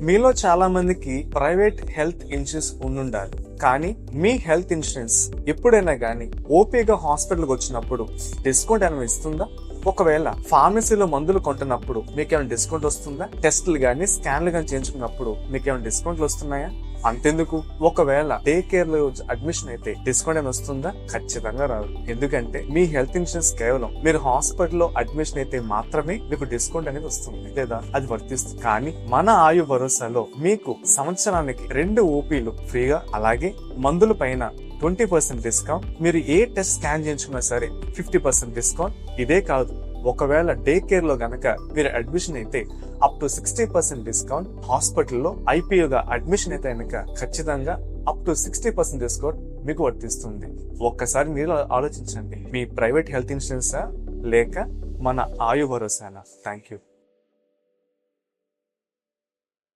మీలో చాలా మందికి ప్రైవేట్ హెల్త్ ఇన్సూరెన్స్ ఉండుండాలి. కానీ మీ హెల్త్ ఇన్సూరెన్స్ ఎప్పుడైనా కానీ ఓపీగా హాస్పిటల్కి వచ్చినప్పుడు డిస్కౌంట్ ఏమైనా ఇస్తుందా? ఒకవేళ ఫార్మసీలో మందులు కొంటున్నప్పుడు మీకు ఏమైనా డిస్కౌంట్ వస్తుందా? టెస్టులు కానీ స్కాన్లు కానీ చేయించుకున్నప్పుడు మీకు ఏమైనా డిస్కౌంట్లు వస్తున్నాయా? అంతెందుకు? ఒకవేళ డే కేర్లో అడ్మిషన్ అయితే డిస్కౌంట్ అని వస్తుందా? ఖచ్చితంగా రాదు. ఎందుకంటే మీ హెల్త్ ఇన్సూరెన్స్ కేవలం మీరు హాస్పిటల్లో అడ్మిషన్ అయితే మాత్రమే మీకు డిస్కౌంట్ అనేది వస్తుంది. లేదా అది వర్తిస్తుంది. కానీ మన ఆయు భరోసాలో మీకు సంవత్సరానికి రెండు ఓపీలు ఫ్రీగా అలాగే మందుల పైన ట్వంటీ పర్సెంట్ డిస్కౌంట్ మీరు ఏ టెస్ట్ స్కాన్ చేయించుకున్నా సరే ఫిఫ్టీ పర్సెంట్ డిస్కౌంట్ ఇదే కాదు. ఒకవేళ డే కేర్లో గనక మీరు అడ్మిషన్ అయితే up to sixty percent discount హాస్పిటల్లో ఐపీయూగా అడ్మిషన్ అయితే కనుక ఖచ్చితంగా up to sixty percent discount మీకు వర్తిస్తుంది. ఒక్కసారి మీరు ఆలోచించండి. మీ ప్రైవేట్ హెల్త్ ఇన్సూరెన్సా లేక మన ఆయు భరోసానా థ్యాంక్ యూ